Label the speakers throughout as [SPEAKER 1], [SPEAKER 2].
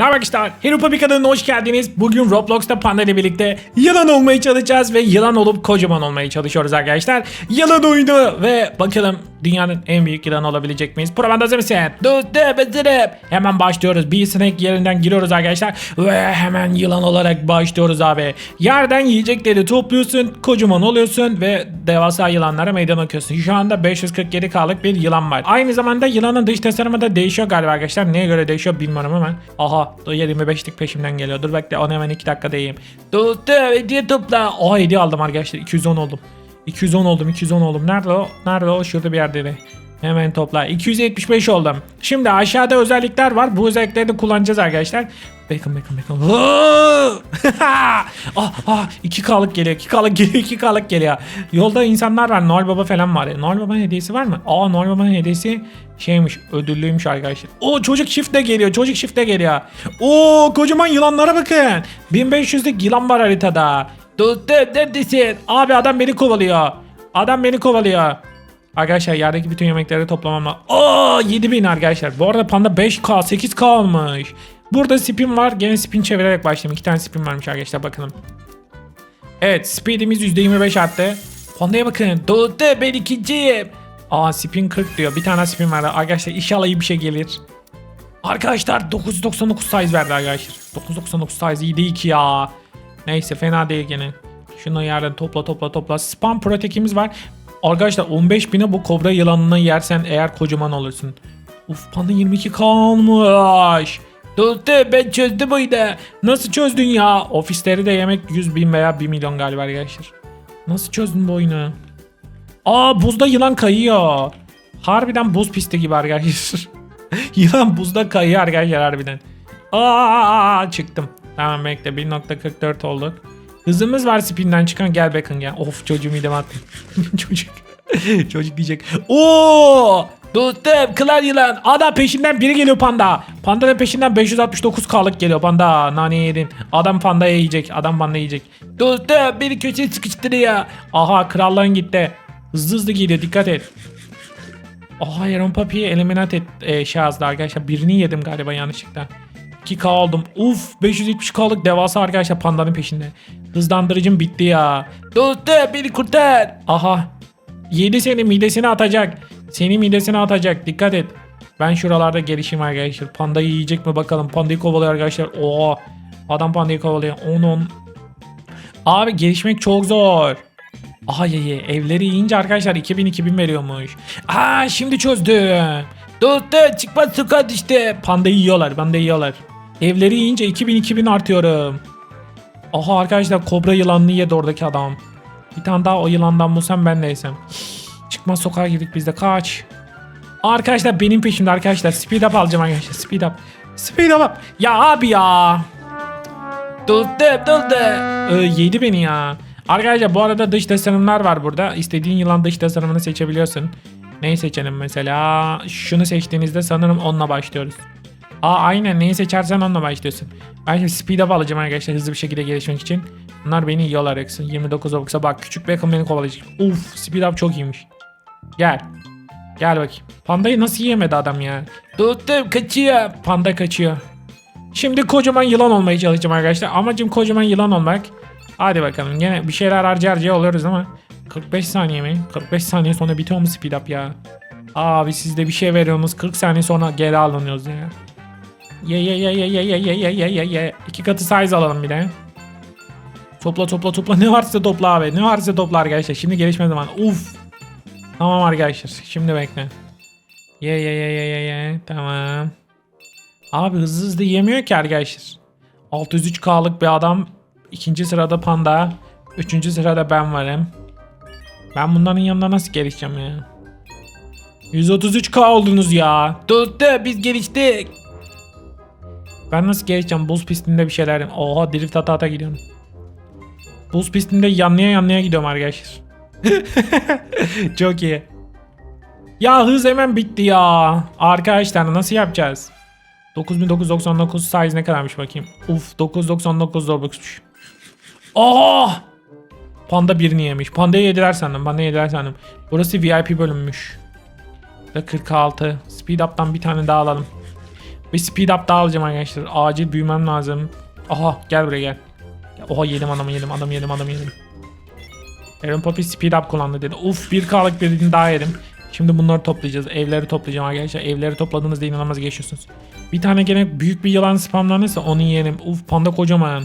[SPEAKER 1] Haber arkadaşlar? Hero Puppy kanalına hoş geldiniz. Bugün Roblox'ta Panda ile birlikte yılan olmaya çalışacağız ve yılan olup kocaman olmaya çalışıyoruz arkadaşlar. Yılan oyunu ve bakalım dünyanın en büyük yılanı olabilecek miyiz? Program hazır mısın? Hemen başlıyoruz. Bir sinek yerinden giriyoruz arkadaşlar. Ve hemen yılan olarak başlıyoruz abi. Yerden yiyecekleri topluyorsun, kocaman oluyorsun ve devasa yılanlara meydan okuyorsun. Şu anda 547K'lık bir yılan var. Aynı zamanda yılanın dış tasarımı da değişiyor galiba arkadaşlar. Neye göre değişiyor bilmiyorum ama. Aha 25'lik peşimden geliyor. Dur bekle onu hemen 2 dakika değeyim. Dostum hediye topla. Oha hediye aldım arkadaşlar 210 oldum. 210 oldum 210 oldum. Nerede o? Nerede o? Şurada bir yerdeydi. Hemen topla. 275 oldum. Şimdi aşağıda özellikler var. Bu özellikleri de kullanacağız arkadaşlar. Bakın bakın bakın. Ah, ah, 2K'lık geliyor. 2K'lık geliyor. 2K'lık geliyor. Yolda insanlar var. Noel Baba falan var. Noel Baba'nın hediyesi var mı? Aa Noel Baba'nın hediyesi şeymiş. Ödüllüymüş arkadaşlar. O çocuk shift de geliyor. Çocuk shift de geliyor. Oo kocaman yılanlara bakın. 1500'lük yılan var haritada. Dostum neredesin? Abi adam beni kovalıyor. Adam beni kovalıyor. Arkadaşlar yerdeki bütün yemekleri toplamam lazım. Aa 7000 arkadaşlar. Bu arada panda 5K 8K olmuş. Burada spin var. Gene spin çevirerek başlayayım. İki tane spin varmış arkadaşlar bakalım. Evet speedimiz %25 arttı. Pandaya bakın. Doğdu ben ikinciyim. Aa spin 40 diyor. Bir tane spin vardı. Arkadaşlar inşallah iyi bir şey gelir. Arkadaşlar 999 size verdi arkadaşlar. 999 size iyi değil ki ya. Neyse fena değil gene. Şunu yerden topla topla topla. Spam protekimiz var. Arkadaşlar 15 bine bu kobra yılanını yersen eğer kocaman olursun. Uf panda 22k olmuş. Dostum ben çözdüm oyunu. Nasıl çözdün ya? Ofisleri de yemek 100 bin veya 1 milyon galiba arkadaşlar. Nasıl çözdün bu oyunu? Aa buzda yılan kayıyor. Harbiden buz pisti gibi arkadaşlar. yılan buzda kayıyor arkadaşlar harbiden. Aa çıktım. Tamam bekle 1.44 olduk. Hızımız var spinden çıkan gel bakın gel. Of çocuğu mideme attım. Çocuk. Çocuk diyecek. Oo! Dostum kılar yılan. Adam peşinden biri geliyor panda. Pandanın peşinden 569k'lık geliyor panda. Nane yedin. Adam pandaya yiyecek. Adam panda yiyecek. Dostum beni köşeye sıkıştırıyor. Aha krallığın gitti. Hızlı hızlı gidiyor dikkat et. Aha Aaron Papi'yi eliminat et e, şey yazdı arkadaşlar. Birini yedim galiba yanlışlıkla. 2K aldım. Uf 570K'lık devasa arkadaşlar pandanın peşinde. Hızlandırıcım bitti ya. Dostum beni kurtar. Aha. Yedi seni midesine atacak. Seni midesine atacak. Dikkat et. Ben şuralarda gelişim arkadaşlar. Pandayı yiyecek mi bakalım. Pandayı kovalıyor arkadaşlar. Oo. Adam pandayı kovalıyor. Onun. Abi gelişmek çok zor. Aha ye ye. Evleri yiyince arkadaşlar 2000 2000 veriyormuş. Aa şimdi çözdüm. Dostum çıkmaz sokağa işte. Pandayı yiyorlar. Pandayı yiyorlar. Evleri yiyince 2000 2000 artıyorum. Aha arkadaşlar kobra yılanını yedi oradaki adam. Bir tane daha o yılandan bulsam ben neysem. Çıkmaz sokağa girdik biz de kaç. Arkadaşlar benim peşimde arkadaşlar. Speed up alacağım arkadaşlar. Speed up. Speed up. Ya abi ya. Dostum dostum. Ee, yedi beni ya. Arkadaşlar bu arada dış tasarımlar var burada. İstediğin yılan dış tasarımını seçebiliyorsun. Neyi seçelim mesela? Şunu seçtiğinizde sanırım onunla başlıyoruz. Aa aynen neyi seçersen onunla başlıyorsun. Ben şimdi speed up alacağım arkadaşlar hızlı bir şekilde gelişmek için. Bunlar beni yiyorlar yoksa 29 Robux'a bak küçük Beckham beni kovalayacak. Uf speed up çok iyiymiş. Gel. Gel bakayım. Pandayı nasıl yiyemedi adam ya? Dostum kaçıyor. Panda kaçıyor. Şimdi kocaman yılan olmaya çalışacağım arkadaşlar. Amacım kocaman yılan olmak. Hadi bakalım. Gene bir şeyler harca harca oluyoruz ama 45 saniye mi? 45 saniye sonra bitiyor mu speed up ya? Abi siz de bir şey veriyorsunuz 40 saniye sonra geri alınıyoruz ya. Ye ye ye ye ye ye ye ye ye ye ye. İki katı size alalım bir de. Topla topla topla ne varsa topla abi. Ne varsa topla arkadaşlar. Şimdi gelişme zamanı. Uf. Tamam arkadaşlar. Şimdi bekle. Ye ye ye ye ye ye. Tamam. Abi hızlı hızlı yemiyor ki arkadaşlar. 603K'lık bir adam. ikinci sırada panda. Üçüncü sırada ben varım. Ben bunların yanında nasıl gelişeceğim ya? 133K oldunuz ya. Dostum biz geliştik. Ben nasıl geleceğim? Buz pistinde bir şeyler. Oha drift ata ata gidiyorum. Buz pistinde yanlaya yanlaya gidiyorum arkadaşlar. Çok iyi. Ya hız hemen bitti ya. Arkadaşlar nasıl yapacağız? 9999 size ne kadarmış bakayım. Uf 999 Robux'muş. Aa! Panda birini yemiş. Pandayı yediler sandım. Pandayı yediler sandım. Burası VIP bölünmüş. Ve 46. Speed up'tan bir tane daha alalım. Bir speed up daha alacağım arkadaşlar. Acil büyümem lazım. Aha gel buraya gel. Oha yedim adamı yedim adamı yedim adamı yedim. Aaron Poppy speed up kullandı dedi. Uf bir kalık dediğini daha yedim. Şimdi bunları toplayacağız. Evleri toplayacağım arkadaşlar. Evleri topladığınızda inanılmaz geçiyorsunuz. Bir tane gene büyük bir yılan spamlanırsa onu yerim. Uf panda kocaman.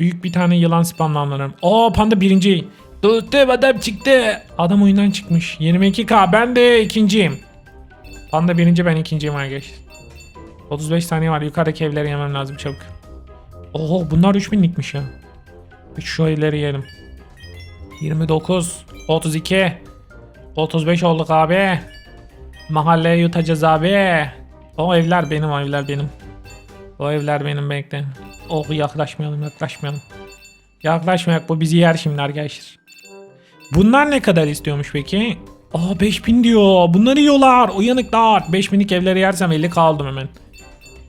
[SPEAKER 1] Büyük bir tane yılan spamlanırım. Aa panda birinci. Dostum adam çıktı. Adam oyundan çıkmış. 22k ben de ikinciyim. Panda birinci ben ikinciyim arkadaşlar. 35 saniye var. Yukarıdaki evleri yemem lazım çabuk. Oho bunlar 3000'likmiş ya. Şu evleri yiyelim. 29, 32, 35 olduk abi. Mahalleye yutacağız abi. O evler benim, o evler benim. O evler benim bekle. Oh yaklaşmayalım, yaklaşmayalım. Yaklaşmayak bu bizi yer şimdi arkadaşlar. Bunlar ne kadar istiyormuş peki? Aa 5000 diyor. Bunları yiyorlar. Uyanıklar. 5000'lik evleri yersem 50 kaldım hemen.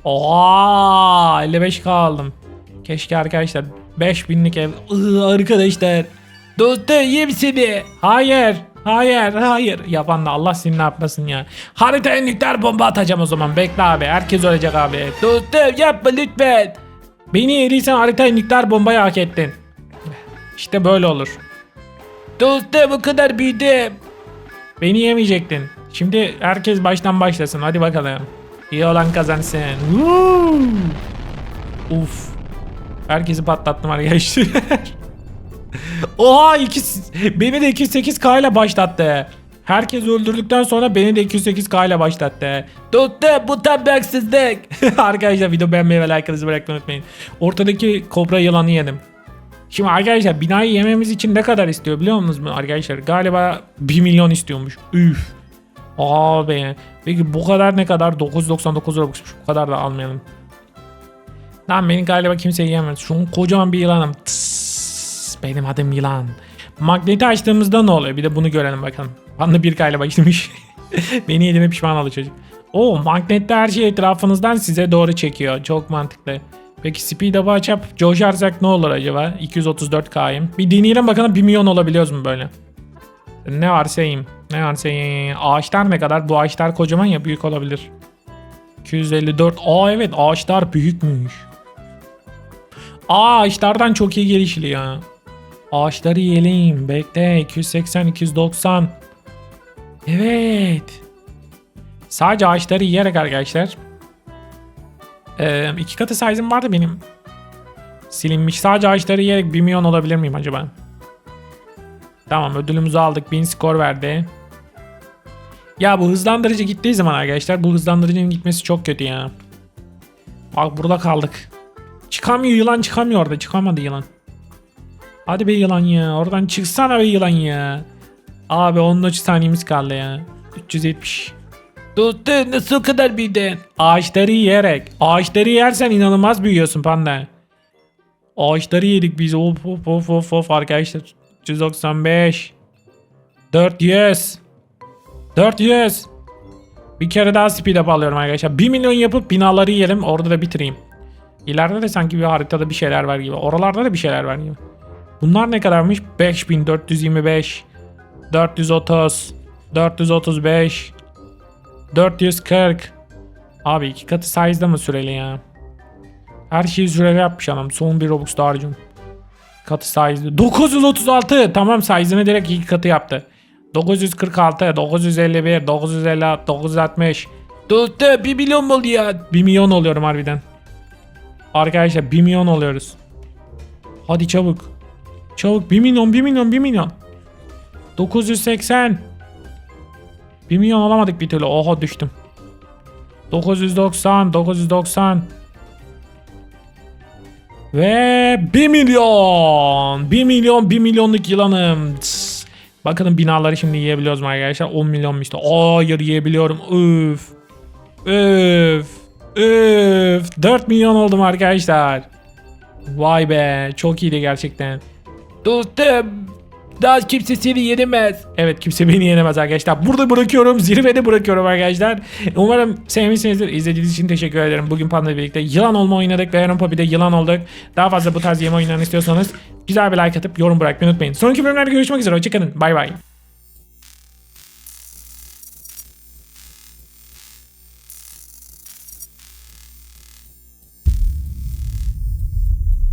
[SPEAKER 1] Oha 55 kaldım. Keşke arkadaşlar 5000'lik ev. Iı, arkadaşlar. Dostum seni. Hayır. Hayır hayır. Yapan Allah seni ne yapmasın ya. Haritaya nükleer bomba atacağım o zaman. Bekle abi. Herkes ölecek abi. Dostum yapma lütfen. Beni yeriysen haritaya nükleer bombayı hak ettin. İşte böyle olur. Dostum bu kadar büyüdüm. Beni yemeyecektin. Şimdi herkes baştan başlasın. Hadi bakalım. İyi olan kazansın. Uf. Herkesi patlattım arkadaşlar. Oha iki, beni de 208k ile başlattı. Herkes öldürdükten sonra beni de 208k ile başlattı. Tuttu bu haksızlık. arkadaşlar video beğenmeyi ve like'ınızı bırakmayı unutmayın. Ortadaki kobra yılanı yedim. Şimdi arkadaşlar binayı yememiz için ne kadar istiyor biliyor musunuz arkadaşlar? Galiba 1 milyon istiyormuş. Üf. Abi. Peki bu kadar ne kadar? 999 Robux'muş. Bu kadar da almayalım. Lan beni galiba kimse yiyemez. Şu an kocaman bir yılanım. Tıs, benim adım yılan. Magneti açtığımızda ne oluyor? Bir de bunu görelim bakalım. Bana bir kayla başlamış. beni yediğine pişman oldu çocuk. O magnette her şey etrafınızdan size doğru çekiyor. Çok mantıklı. Peki speed up'ı açıp coşarsak ne olur acaba? 234k'yım. Bir deneyelim bakalım 1 milyon olabiliyoruz mu böyle? Ne varsa yiyeyim. Ne varsa yiyeyim. Ağaçlar ne kadar? Bu ağaçlar kocaman ya büyük olabilir. 254. Aa evet ağaçlar büyükmüş. Aa ağaçlardan çok iyi gelişiliyor. Ağaçları yiyelim. Bekle. 280, 290. Evet. Sadece ağaçları yiyerek arkadaşlar. Ee, iki katı size'ım vardı benim. Silinmiş. Sadece ağaçları yiyerek 1 milyon olabilir miyim acaba? Tamam ödülümüzü aldık. 1000 skor verdi. Ya bu hızlandırıcı gittiği zaman arkadaşlar bu hızlandırıcının gitmesi çok kötü ya. Bak burada kaldık. Çıkamıyor yılan çıkamıyor orada. Çıkamadı yılan. Hadi be yılan ya. Oradan çıksana be yılan ya. Abi 13 saniyemiz kaldı ya. 370. Dostum nasıl kadar büyüdün? Ağaçları yiyerek. Ağaçları yersen inanılmaz büyüyorsun panda. Ağaçları yedik biz. Of of of of of arkadaşlar. 395. 400. 400. Bir kere daha speed up alıyorum arkadaşlar. 1 milyon yapıp binaları yiyelim. Orada da bitireyim. İleride de sanki bir haritada bir şeyler var gibi. Oralarda da bir şeyler var gibi. Bunlar ne kadarmış? 5425. 430. 435. 440. Abi iki katı size'da mı süreli ya? Her şeyi süreli yapmış adam. Son bir Robux daha harcım. Katı size'da. 936. Tamam size'ını direkt iki katı yaptı. 946, 951, 956, 960. Dostum 1 milyon mu ya? 1 milyon oluyorum harbiden. Arkadaşlar 1 milyon oluyoruz. Hadi çabuk. Çabuk 1 milyon 1 milyon 1 milyon. 980. 1 milyon alamadık bir türlü. Oha düştüm. 990 990 ve 1 milyon. 1 milyon 1 milyonluk yılanım. Tıs. Bakın binaları şimdi yiyebiliyoruz mu arkadaşlar? 10 milyon işte. Hayır yiyebiliyorum. Üf. Üf. Üf. 4 milyon oldum arkadaşlar. Vay be çok iyiydi gerçekten dostum daha kimse seni yenemez. Evet kimse beni yenemez arkadaşlar. Burada bırakıyorum. Zirvede bırakıyorum arkadaşlar. Umarım sevmişsinizdir. İzlediğiniz için teşekkür ederim. Bugün Panda birlikte yılan olma oynadık ve Heron Poppy'de yılan olduk. Daha fazla bu tarz yeme oyunlarını istiyorsanız güzel bir like atıp yorum bırakmayı unutmayın. Sonraki bölümlerde görüşmek üzere. Hoşçakalın. Bay bay.